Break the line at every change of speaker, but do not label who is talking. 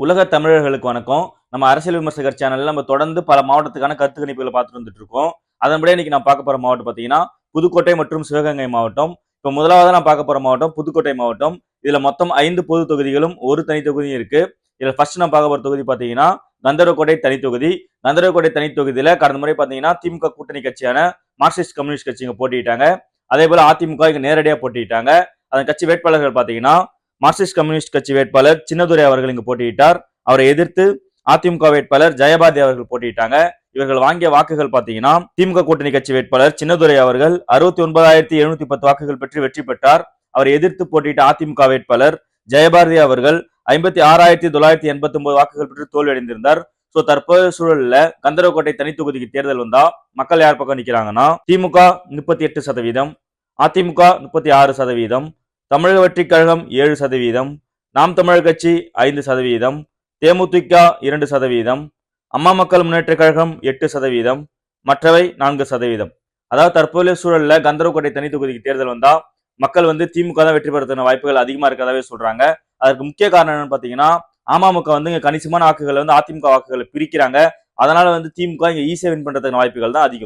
உலக தமிழர்களுக்கு வணக்கம். நம்ம அரசியல் விமர்சகர் சேனல்ல நம்ம தொடர்ந்து பல மாவட்டத்துக்கான கருத்து கணிப்புகளை பார்த்துட்டு வந்துட்டு இருக்கோம் அதன்படி இன்னைக்கு நான் பார்க்க போற மாவட்டம் பார்த்தீங்கன்னா புதுக்கோட்டை மற்றும் சிவகங்கை மாவட்டம். இப்போ முதலாவது நான் பார்க்க போற மாவட்டம் புதுக்கோட்டை மாவட்டம். இதுல மொத்தம் ஐந்து பொது தொகுதிகளும் ஒரு தனி தொகுதியும் இருக்கு. இதுல ஃபர்ஸ்ட் நான் பார்க்க போற தொகுதி பார்த்தீங்கன்னா கந்தரக்கோட்டை தனி தொகுதி. கந்தரக்கோட்டை தனி தொகுதியில கடந்த முறை பார்த்தீங்கன்னா திமுக கூட்டணி கட்சியான மார்க்சிஸ்ட் கம்யூனிஸ்ட் கட்சி இங்க அதே போல அதிமுக இங்க நேரடியாக போட்டிட்டாங்க அதன் கட்சி வேட்பாளர்கள் பார்த்தீங்கன்னா மார்க்சிஸ்ட் கம்யூனிஸ்ட் கட்சி வேட்பாளர் சின்னதுரை அவர்கள் இங்கு போட்டியிட்டார். அவரை எதிர்த்து அதிமுக வேட்பாளர் ஜெயபாரதி அவர்கள் போட்டியிட்டாங்க. இவர்கள் வாங்கிய வாக்குகள் பாத்தீங்கன்னா திமுக கூட்டணி கட்சி வேட்பாளர் சின்னதுரை அவர்கள் அறுபத்தி ஒன்பதாயிரத்தி எழுநூத்தி பத்து வாக்குகள் பெற்று வெற்றி பெற்றார். அவரை எதிர்த்து போட்டியிட்ட அதிமுக வேட்பாளர் ஜெயபாரதி அவர்கள் ஐம்பத்தி ஆறாயிரத்தி தொள்ளாயிரத்தி எண்பத்தி ஒன்பது வாக்குகள் பெற்று தோல்வியடைந்திருந்தார். சோ தற்போதைய சூழல்ல கந்தரக்கோட்டை தனி தொகுதிக்கு தேர்தல் வந்தா மக்கள் யார் பக்கம் நிக்கிறாங்கன்னா திமுக முப்பத்தி எட்டு சதவீதம் அதிமுக முப்பத்தி ஆறு சதவீதம் தமிழக வெற்றிக் கழகம் ஏழு சதவீதம் நாம் தமிழர் கட்சி ஐந்து சதவீதம் தேமுதிக இரண்டு சதவீதம் அம்மா மக்கள் முன்னேற்றக் கழகம் எட்டு சதவீதம் மற்றவை நான்கு சதவீதம். அதாவது தற்போதைய சூழல்ல கந்தரக்கோட்டை தனி தொகுதிக்கு தேர்தல் வந்தால் மக்கள் வந்து திமுக தான் வெற்றி பெறதுக்கான வாய்ப்புகள் அதிகமா இருக்கதாவே சொல்கிறாங்க அதற்கு முக்கிய காரணம் என்னன்னு பார்த்தீங்கன்னா அமமுக வந்து இங்கே கணிசமான வாக்குகளை வந்து அதிமுக வாக்குகளை பிரிக்கிறாங்க. அதனால வந்து திமுக இங்கே ஈஸியாக வின் பண்ணுறதுக்கான வாய்ப்புகள் தான் அதிகம்.